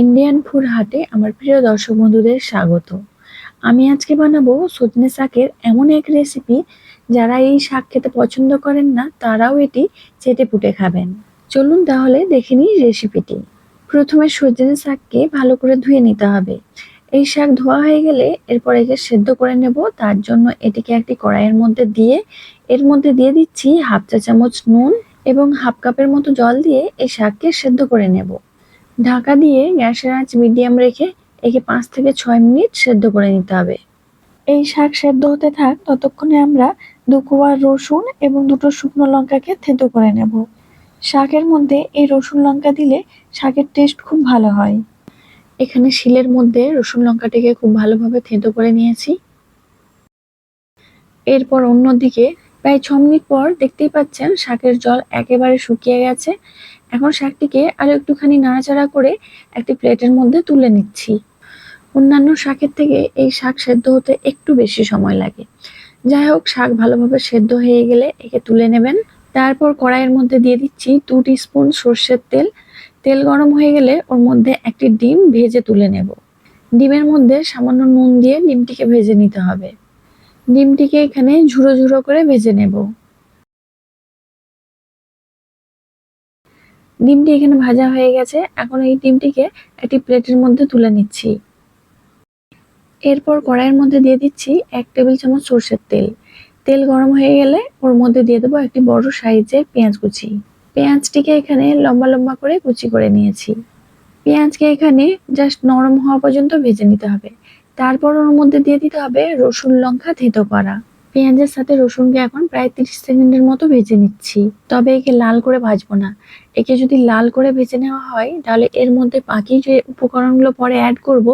Indian food হাটে আমার প্রিয় দর্শক বন্ধুদের স্বাগত। আমি আজকে বানাবো সজনে শাকের এমন এক রেসিপি যারা এই শাক খেতে পছন্দ করেন না, তারাও এটি চেটে পুটে খাবেন। চলুন তাহলে দেখে নিই রেসিপিটি প্রথমে সজনে শাককে ভালো করে ধুয়ে নিতে হবে। এই শাক ধোয়া হয়ে গেলে এরপর একে সেদ্ধ করে নেব। তার জন্য এটিকে একটি কড়াইয়ের মধ্যে দিয়ে, এর মধ্যে দিয়ে দিচ্ছি হাফ চা চামচ নুন এবং হাফ কাপের মতো জল দিয়ে এই শাককে সেদ্ধ করে নেব। ঢাকা দিয়ে গ্যাসের আঁচ মিডিয়াম রেখে একে পাঁচ থেকে ছয় মিনিট সেদ্ধ করে নিতে হবে। এই শাক সেদ্ধ হতে থাক ততক্ষণে আমরা দু কোয়া রসুন এবং দুটো শুকনো লঙ্কাকে থেতো করে নেব। শাকের মধ্যে এই রসুন লঙ্কা দিলে শাকের টেস্ট খুব ভালো হয়। এখানে শিলের মধ্যে রসুন লঙ্কাটিকে খুব ভালোভাবে থেতো করে নিয়েছি। এরপর অন্যদিকে প্রায় ছ মিনিট পর দেখতেই পাচ্ছেন শাকের জল একেবারে শুকিয়ে গেছে। এখন শাকটিকে আরও একটুখানি নাড়াচাড়া করে একটি প্লেটের মধ্যে তুলে নিচ্ছি। অন্যান্য শাকের থেকে এই শাক সেদ্ধ হতে একটু বেশি সময় লাগে। যাই হোক, শাক ভালোভাবে সেদ্ধ হয়ে গেলে একে তুলে নেবেন। তারপর কড়াইয়ের মধ্যে দিয়ে দিচ্ছি দু স্পুন সর্ষের তেল। তেল গরম হয়ে গেলে ওর মধ্যে একটি ডিম ভেজে তুলে নেব। ডিমের মধ্যে সামান্য নুন দিয়ে ডিমটিকে ভেজে নিতে হবে। ডিমটিকে এখানে ঝুড়ো ঝুড়ো করে ভেজে নেব। ডিমটি এখানে ভাজা হয়ে গেছে। এখন এই ডিমটিকে একটি প্লেটের মধ্যে তুলে নিচ্ছি। এরপর কড়াইয়ের মধ্যে দিয়ে দিচ্ছি এক টেবিল চামচ সর্ষের তেল। তেল গরম হয়ে গেলে ওর মধ্যে দিয়ে দেবো একটি বড় সাইজের পেঁয়াজ কুচি। পেঁয়াজটিকে এখানে লম্বা লম্বা করে কুচি করে নিয়েছি। পেঁয়াজকে এখানে জাস্ট নরম হওয়া পর্যন্ত ভেজে নিতে হবে। তারপর ওর মধ্যে দিয়ে দিতে হবে রসুন লঙ্কা, থেতো করা। পেঁয়াজের সাথে রসুনকে এখন প্রায় তিরিশ সেকেন্ডের মতো ভেজে নিচ্ছি। তবে একে লাল করে ভাজবো না। একে যদি লাল করে ভেজে নেওয়া হয়, তাহলে এর মধ্যে বাকি যে উপকরণগুলো পরে অ্যাড করব,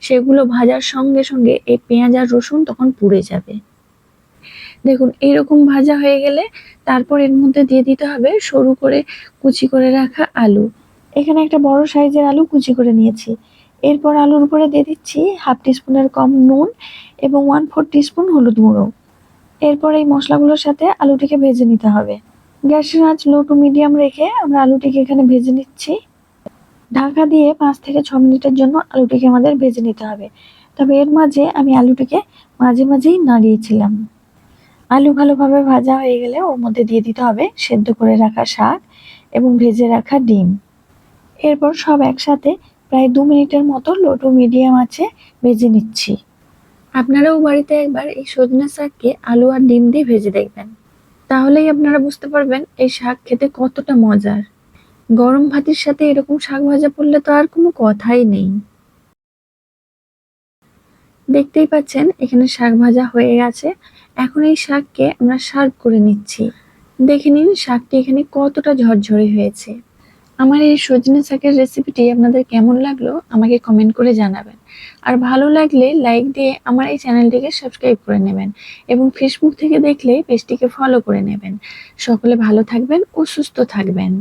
সেগুলো ভাজার সঙ্গে সঙ্গে এই পেঁয়াজ আর রসুন তখন পুড়ে যাবে। দেখুন এইরকম ভাজা হয়ে গেলে তারপর এর মধ্যে দিয়ে দিতে হবে সরু করে কুচি করে রাখা আলু। এখানে একটা বড় সাইজের আলু কুচি করে নিয়েছি। এরপর আলুর উপরে দিয়ে দিচ্ছি হাফ টিস্পুনের কম নুন এবং ওয়ান ফোর টিস্পুন হলুদ গুঁড়ো। এরপর এই মশলাগুলোর সাথে আলুটিকে ভেজে নিতে হবে। গ্যাসের আঁচ লো টু মিডিয়াম রেখে আমরা আলুটিকে এখানে ভেজে নিচ্ছি। ঢাকা দিয়ে পাঁচ থেকে ছ মিনিটের জন্য আলুটিকে আমাদের ভেজে নিতে হবে। তবে এর মাঝে আমি আলুটিকে মাঝে মাঝেই নাড়িয়েছিলাম। আলু ভালোভাবে ভাজা হয়ে গেলে ওর মধ্যে দিয়ে দিতে হবে সেদ্ধ করে রাখা শাক এবং ভেজে রাখা ডিম। এরপর সব একসাথে প্রায় দু মিনিটের মতো লো টু মিডিয়াম আছে ভেজে নিচ্ছি। আপনারাও বাড়িতে একবার এই সজনে শাককে আলু আর ডিম দিয়ে ভেজে দেখবেন। তাহলেই আপনারা বুঝতে পারবেন এই শাক খেতে কতটা মজার। গরম ভাতের সাথে এরকম শাক ভাজা পড়লে তো আর কোনো কথাই নেই। দেখতেই পাচ্ছেন, এখানে শাক ভাজা হয়ে গেছে। এখন এই শাককে আমরা সার্ভ করে নিচ্ছি। দেখে নিন শাকটি এখানে কতটা ঝরঝরে হয়েছে। আমার এই সজনে শাকের রেসিপিটি আপনাদের কেমন লাগল আমাকে কমেন্ট করে জানাবেন। আর ভালো লাগলে লাইক দিয়ে আমার এই চ্যানেলটিকে সাবস্ক্রাইব করে নেবেন এবং ফেসবুক থেকে দেখলে পেজটিকে ফলো করে নেবেন। সকলে ভালো থাকবেন ও সুস্থ থাকবেন।